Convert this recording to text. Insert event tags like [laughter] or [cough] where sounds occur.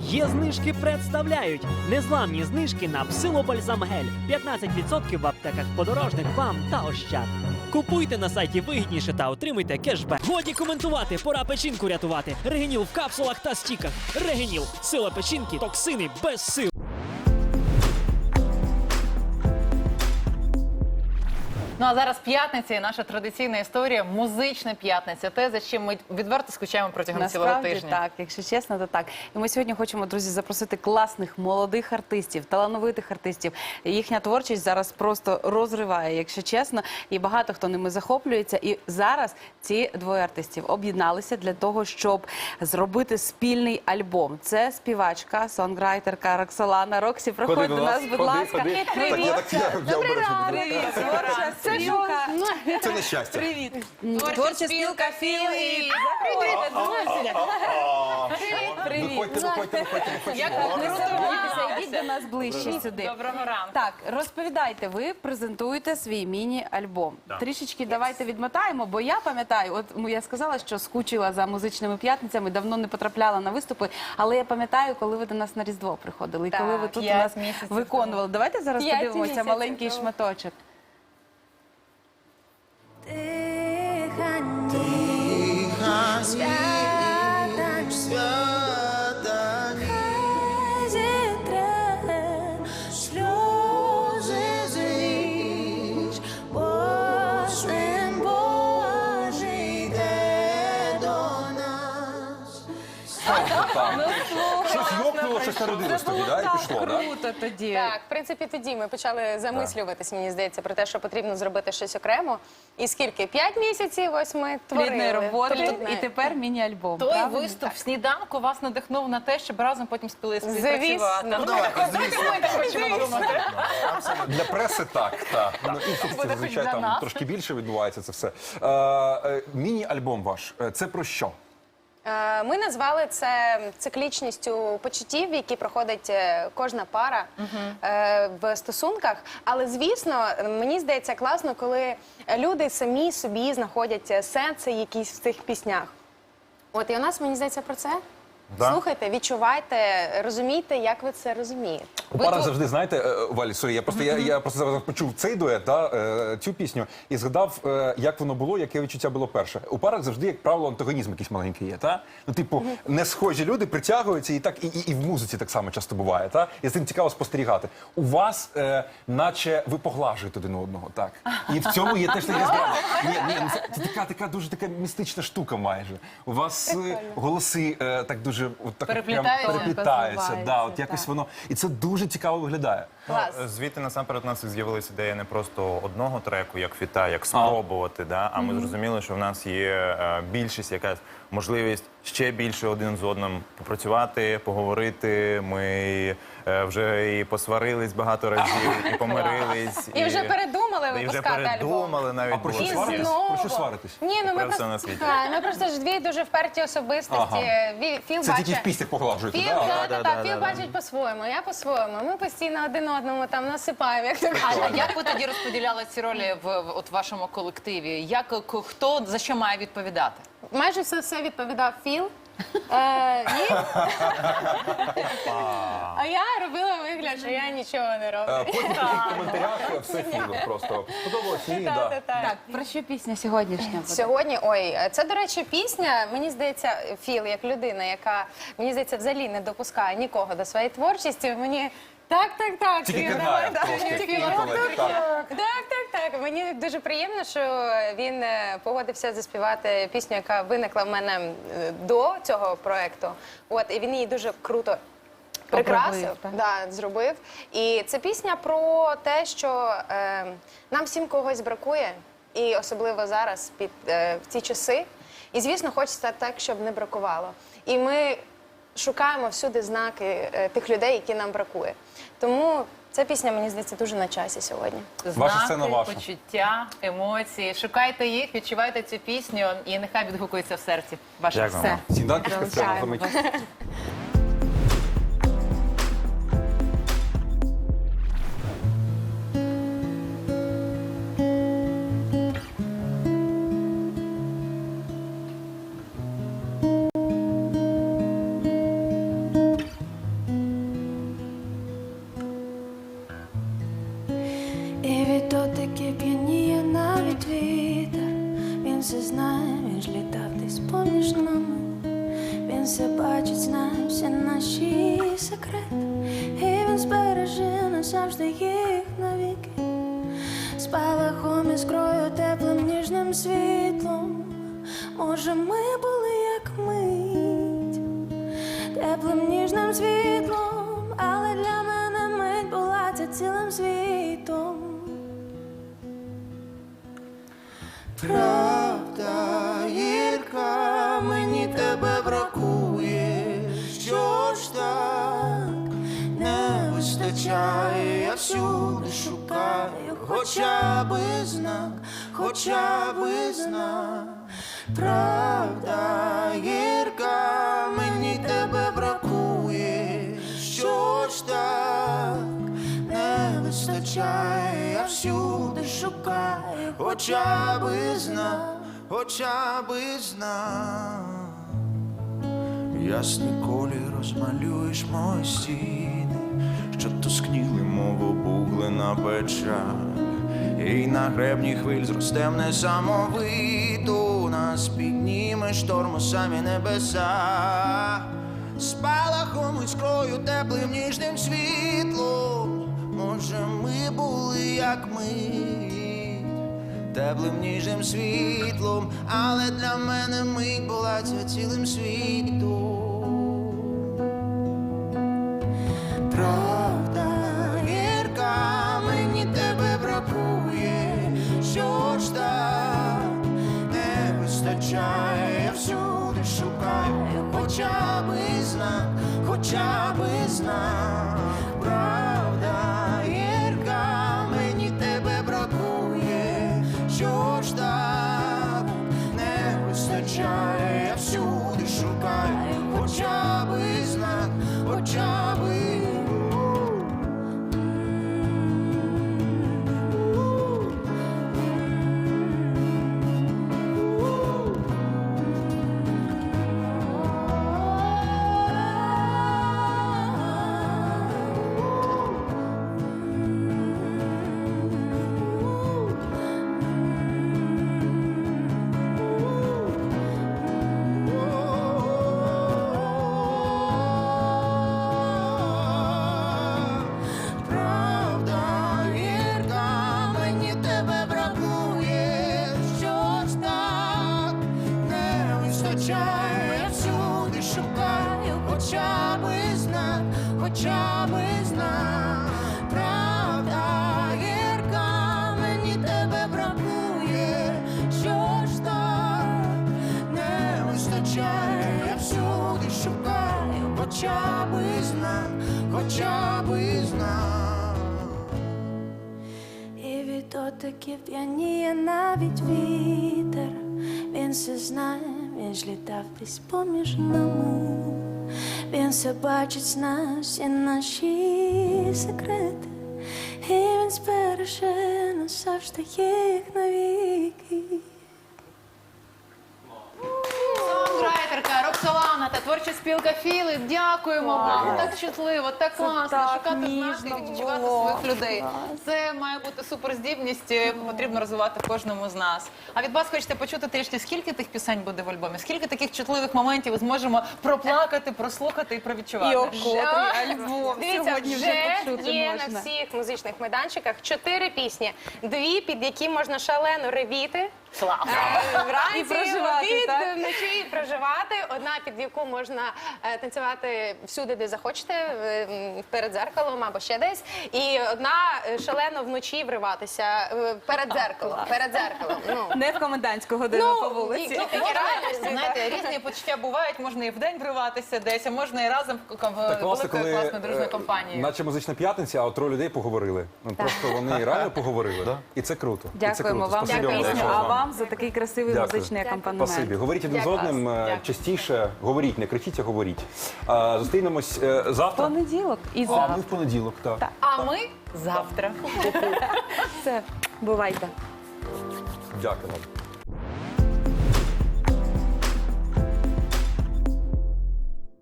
Є знижки представляють незламні знижки на псилобальзамгель. 15% в аптеках подорожних вам та ощад. Купуйте на сайті вигідніше та отримуйте кешбек. Годі коментувати, пора печінку рятувати. Регеніл в капсулах та стіках. Регеніл сила печінки, токсини без сил. Ну а зараз п'ятниця і наша традиційна історія музична п'ятниця. Те, за чим ми відверто скучаємо протягом цілого Насправді тижня. так, якщо чесно, то так. І ми сьогодні хочемо, друзі, запросити класних молодих артистів, талановитих артистів. Їхня творчість зараз просто розриває, якщо чесно, і багато хто ними захоплюється. І зараз ці двоє артистів об'єдналися для того, щоб зробити спільний альбом. Це співачка, сонграйтерка Роксолана Роксі. Проходь до нас, будь ласка. Привіт. Привіт. Спілка. Це нещастя. Привіт. Творча спілка Філ і Привіт. Виходьте, виходьте, виходьте, виходьте. Як Не круто соромтеся, йдіть до нас ближче сюди. Доброго ранку. Так, розповідайте, ви презентуєте свій міні-альбом. Трішечки давайте відмотаємо, бо я пам'ятаю, от я сказала, що скучила за музичними п'ятницями, давно не потрапляла на виступи, але я пам'ятаю, коли ви до нас на Різдво приходили, і коли ви тут у нас виконували. Давайте зараз подивимося маленький шматочок. Щось йокнуло, щось народилось тобі, да? І пішло, да? Круто тоді. Так, в принципі, тоді ми почали замислюватись, мені здається, про те, що потрібно зробити щось окремо. І скільки? П'ять місяців ось ми творили. Плідної роботи Плідної. і тепер міні-альбом. Той правильно? виступ в сніданку вас надихнув на те, щоб разом потім спіли Звісно. співпрацювати. Ну, давайте, звісно. Хочемо думати. Для преси так, так. Ну, інших Буде зазвичай для там нас. трошки більше відбувається це все. Е, е, Міні-альбом ваш, е, це про що? Е, Ми назвали це циклічністю почуттів, які проходить е, кожна пара е, в стосунках. Але звісно, мені здається класно, коли люди самі собі знаходять сенси якісь в цих піснях. От і у нас мені здається про це. Да. Слухайте, відчувайте, розумійте, як ви це розумієте. Парах завжди, знаєте, е, Валі, сорі, я просто я, я просто зараз почув цей дует, да, е, цю пісню, і згадав, е, як воно було, яке відчуття було перше. У парах завжди, як правило, антагонізм якийсь маленький є. Та? Ну, типу, не схожі люди притягуються, і так і, і, і в музиці так само часто буває. Та? І з цим цікаво спостерігати. У вас, е, наче ви поглажуєте один одного, так. І в цьому є теж таке. Ні, ні, ну, це, така, така дуже така містична штука майже. У вас е, голоси е, так дуже от, так, от прям Переплітаються. переплітаються. Да, от якось так. воно. І це дуже цікаво виглядає. Клас. Ну, звідти насамперед у нас і з'явилася ідея не просто одного треку, як фіта, як спробувати. Да? А ми зрозуміли, що в нас є е, більшість, якась можливість ще більше один з одним попрацювати, поговорити. Ми е, вже і посварились багато разів, і помирились. І вже передумали і вже випускати альбом. передумали навіть А про що І таке. сваритесь? знову. Про що сваритесь? Ні, ну ми Про просто, на світі. Так, ми просто ж дві дуже вперті особистості. Ага. Ві- Філ Це тільки в бачить. піснях Філ, да? да, да, да, да, да, Філ да, бачить по-своєму, я по-своєму. Ми постійно один одному там насипаємо, як то А як ви тоді розподіляли ці ролі в, в от вашому колективі? Як к- хто за що має відповідати? Майже все все відповідав Філ. Е, і... а я робила вигляд, що я нічого не Е, роблю. Потім в коментарях все фільм просто. Подобалось, ні, да. Так, про що пісня сьогоднішня буде? Сьогодні, ой, це, до речі, пісня. Мені здається, Філ, як людина, яка мені здається, взагалі не допускає нікого до своєї творчості. Мені так, так, так. Тільки Філ, кидає давай, трошки так, Філ. Так, так, так. Мені дуже приємно, що він е, погодився заспівати пісню, яка виникла в мене до цього проекту. От і він її дуже круто. Прикрасив, да, зробив. І це пісня про те, що е, нам всім когось бракує, і особливо зараз, під е, в ці часи. І звісно, хочеться так, щоб не бракувало. І ми шукаємо всюди знаки е, тих людей, які нам бракує. Тому ця пісня, мені здається, дуже на часі сьогодні. Ваша сцена ваша. почуття, емоції. Шукайте їх, відчувайте цю пісню, і нехай відгукується в серці. Ваше Дякую. все. Сніданківська спеціально за мить. Наші секрети. І він збереже назавжди їх навіки. Спалахом іскрою теплим ніжним світлом. Може, ми були як мить, теплим ніжним світлом, але для мене мить була ця цілим світом. Правда, вистачає, я всюди шукаю, хоча би знак, хоча би знак. Правда, гірка, мені тебе бракує. Що ж так не вистачає, я всюди шукаю, хоча би знак, хоча би знак. Ясний колір розмалюєш мої стіни, що тускніли, мов обуглена печаль. І на гребні хвиль зростем несамовито нас підніме шторм у самі небеса. Спалахом іскрою теплим ніжним світлом. Може, ми були як ми теплим ніжним світлом, але для мене мить була ця цілим світом. Що не вистачає, всюди шукаю, хоча би знак, хоча би знак. Правда, гірка, мені тебе бракує, що ж так? Не вистачає, всюди шукаю, хоча би знак, хоча хоча би знак, хоча би знак. І від дотиків п'яніє навіть вітер. Він все знає, він ж літав десь поміж нами. Він все бачить, знає всі наші секрети. І він збереже назавжди їх навіки. Сонграйтерка Роксолана та творча спілка Філи. Дякуємо вам. Так чутливо, так класно. так Шукати ніжно знаки, відчувати своїх людей. Це має бути суперздібність, яку потрібно розвивати кожному з нас. А від вас хочете почути трішки, скільки тих пісень буде в альбомі? Скільки таких чутливих моментів ми зможемо проплакати, прослухати і провідчувати? І о котрий альбом Дивіться, сьогодні вже почути є можна. на всіх музичних майданчиках чотири пісні. Дві, під які можна шалено ревіти. Е, Вранці, І проживати, обід, так? вночі і проживати. Одна, під яку можна е, танцювати всюди, де захочете, е, перед зеркалом або ще десь. І одна е, шалено вночі вриватися е, перед зеркалом. Перед зеркалом. Ну, [laughs] Не в комендантську годину по вулиці. і- і такі реальності, Знаєте, різні почуття бувають, можна і вдень вриватися десь, а можна і разом в, в, Так класно, великою класною дружною е, компанією. наче музична п'ятниця, а от троє людей поговорили. Ну просто вони реально [laughs] поговорили. І це круто. І це Дякуємо круто. вам за Спасибі пісню, а вам. за такий красивий Дякую. музичний акомпанемент. Спасибі. Говоріть один з Дякую. одним е, Дякую. Частіше. Говоріть, не кричіть, а говоріть. А, Зустрінемось е, завтра. Понеділок і А, завтра. ми в понеділок, так. Так. А ми завтра. Все, бувайте. Дякую вам.